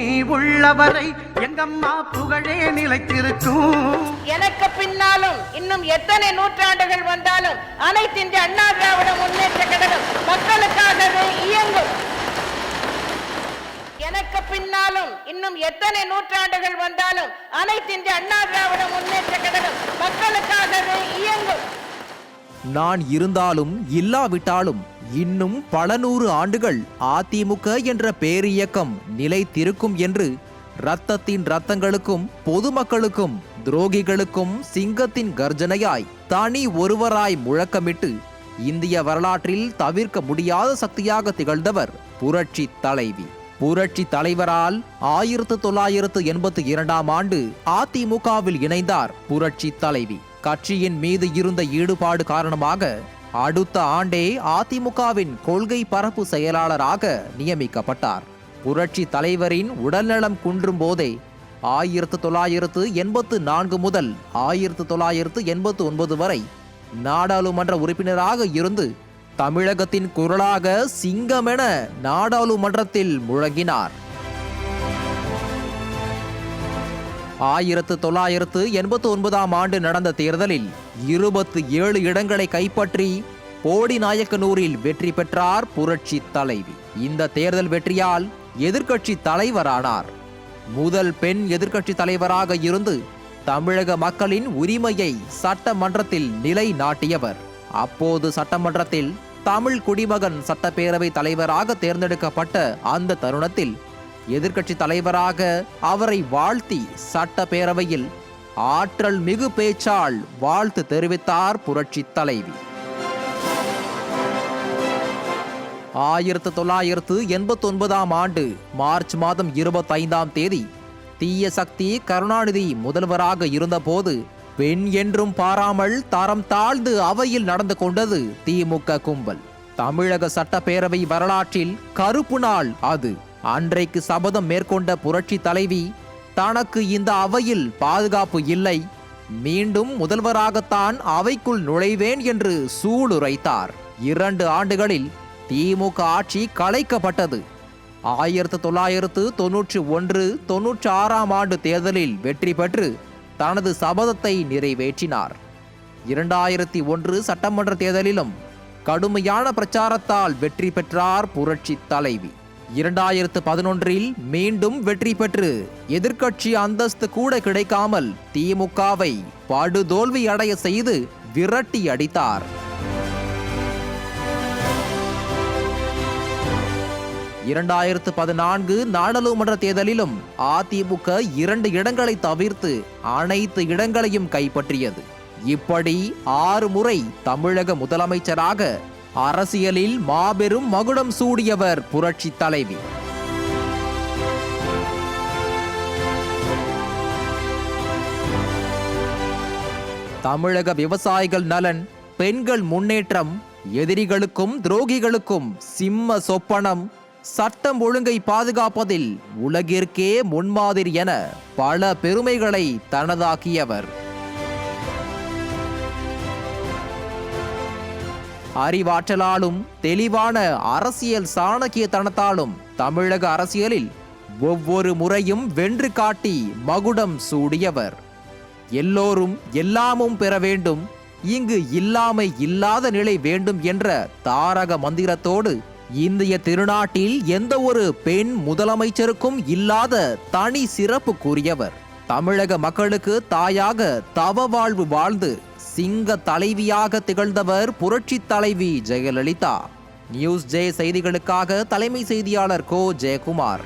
பூமி உள்ளவரை எங்கம்மா புகழே நிலைத்திருக்கும். எனக்கு பின்னாலும் இன்னும் எத்தனை நூற்றாண்டுகள் வந்தாலும் அனைத்து இந்திய அண்ணா திராவிட முன்னேற்ற கழகம் மக்களுக்காகவே இயங்கும். எனக்கு பின்னாலும் இன்னும் எத்தனை நூற்றாண்டுகள் வந்தாலும் அனைத்து இந்திய அண்ணா திராவிட முன்னேற்ற கழகம் மக்களுக்காகவே இயங்கும். நான் இருந்தாலும் இல்லாவிட்டாலும் இன்னும் பல நூறு ஆண்டுகள் அதிமுக என்ற பேரியக்கம் நிலைத்திருக்கும் என்று ரத்தத்தின் ரத்தங்களுக்கும் பொதுமக்களுக்கும் துரோகிகளுக்கும் சிங்கத்தின் கர்ஜனையாய் தனி ஒருவராய் முழக்கமிட்டு இந்திய வரலாற்றில் தவிர்க்க முடியாத சக்தியாக திகழ்ந்தவர் புரட்சி தலைவி. புரட்சி தலைவரால் ஆயிரத்து தொள்ளாயிரத்து எண்பத்தி இரண்டாம் ஆண்டு அதிமுகவில் இணைந்தார் புரட்சி தலைவி. கட்சியின் மீது இருந்த ஈடுபாடு காரணமாக அடுத்த ஆண்டே அதிமுகவின் கொள்கை பரப்பு செயலாளராக நியமிக்கப்பட்டார். புரட்சி தலைவரின் உடல்நலம் குன்றும் போதே ஆயிரத்து தொள்ளாயிரத்து எண்பத்து நான்கு முதல் ஆயிரத்து தொள்ளாயிரத்து எண்பத்து ஒன்பது வரை நாடாளுமன்ற உறுப்பினராக இருந்து தமிழகத்தின் குரலாக சிங்கமென நாடாளுமன்றத்தில் முழங்கினார். ஆயிரத்து தொள்ளாயிரத்து எண்பத்து ஒன்பதாம் ஆண்டு நடந்த தேர்தலில் இருபத்து ஏழு இடங்களை கைப்பற்றி போடி நாயக்கனூரில் வெற்றி பெற்றார் புரட்சி தலைவி. இந்த தேர்தல் வெற்றியால் எதிர்க்கட்சி தலைவரானார். முதல் பெண் எதிர்க்கட்சி தலைவராக இருந்து தமிழக மக்களின் உரிமையை சட்டமன்றத்தில் நிலைநாட்டியவர். அப்போது சட்டமன்றத்தில் தமிழ் குடிமகன் சட்டப்பேரவை தலைவராக தேர்ந்தெடுக்கப்பட்ட அந்த தருணத்தில் எதிர்க்கட்சி தலைவராக அவரை வாழ்த்தி சட்டப்பேரவையில் ஆற்றல் மிகு பேச்சால் வாழ்த்து தெரிவித்தார் புரட்சி தலைவி. ஆயிரத்து தொள்ளாயிரத்து எண்பத்தி ஒன்பதாம் ஆண்டு மார்ச் மாதம் இருபத்தைந்தாம் தேதி தீய சக்தி கருணாநிதி முதல்வராக இருந்தபோது பெண் என்றும் பாராமல் தரம் தாழ்ந்து அவையில் நடந்து கொண்டது திமுக கும்பல். தமிழக சட்டப்பேரவை வரலாற்றில் கருப்பு நாள் அது. அன்றைக்கு சபதம் மேற்கொண்ட புரட்சி தலைவி தனக்கு இந்த அவையில் பாதுகாப்பு இல்லை. மீண்டும் முதல்வராகத்தான் அவைக்குள் நுழைவேன் என்று சூளுரைத்தார். இரண்டு ஆண்டுகளில் திமுக ஆட்சி கலைக்கப்பட்டது. ஆயிரத்து தொள்ளாயிரத்து தொன்னூற்றி ஒன்று தொன்னூற்றி ஆறாம் ஆண்டு தேர்தலில் வெற்றி பெற்று தனது சபதத்தை நிறைவேற்றினார். இரண்டாயிரத்தி ஒன்று சட்டமன்ற தேர்தலிலும் கடுமையான பிரச்சாரத்தால் வெற்றி பெற்றார் புரட்சி தலைவி. இரண்டாயிரத்து பதினொன்றில் மீண்டும் வெற்றி பெற்று எதிர்க்கட்சி அந்தஸ்து கூட கிடைக்காமல் திமுகவை படுதோல்வி அடைய செய்து விரட்டி அடித்தார். இரண்டாயிரத்து பதினான்கு நாடாளுமன்ற தேர்தலிலும் அதிமுக இரண்டு இடங்களை தவிர்த்து அனைத்து இடங்களையும் கைப்பற்றியது. இப்படி ஆறு முறை தமிழக முதலமைச்சராக அரசியலில் மாபெரும் மகுடம் சூடியவர் புரட்சி தலைவி. தமிழக விவசாயிகள் நலன் பெண்கள் முன்னேற்றம் எதிரிகளுக்கும் துரோகிகளுக்கும் சிம்ம சொப்பனம் சட்டம் ஒழுங்கை பாதுகாப்பதில் உலகிற்கே முன்மாதிரி என பல பெருமைகளை தனதாக்கியவர். அறிவாற்றலாலும் தெளிவான அரசியல் சாணக்கியத்தனத்தாலும் தமிழக அரசியலில் ஒவ்வொரு முறையும் வென்று காட்டி மகுடம் சூடியவர். எல்லோரும் எல்லாமும் பெற வேண்டும் இங்கு இல்லாமை இல்லாத நிலை வேண்டும் என்ற தாரக மந்திரத்தோடு இந்திய திருநாட்டில் எந்த ஒரு பெண் முதலமைச்சருக்கும் இல்லாத தனி சிறப்பு கூறியவர் தமிழக மக்களுக்கு தாயாக தவ வாழ்வு வாழ்ந்து சிங்க தலைவியாக திகழ்ந்தவர் புரட்சி தலைவி ஜெயலலிதா. நியூஸ் ஜே செய்திகளுக்காக தலைமை செய்தியாளர் கோ. ஜெயக்குமார்.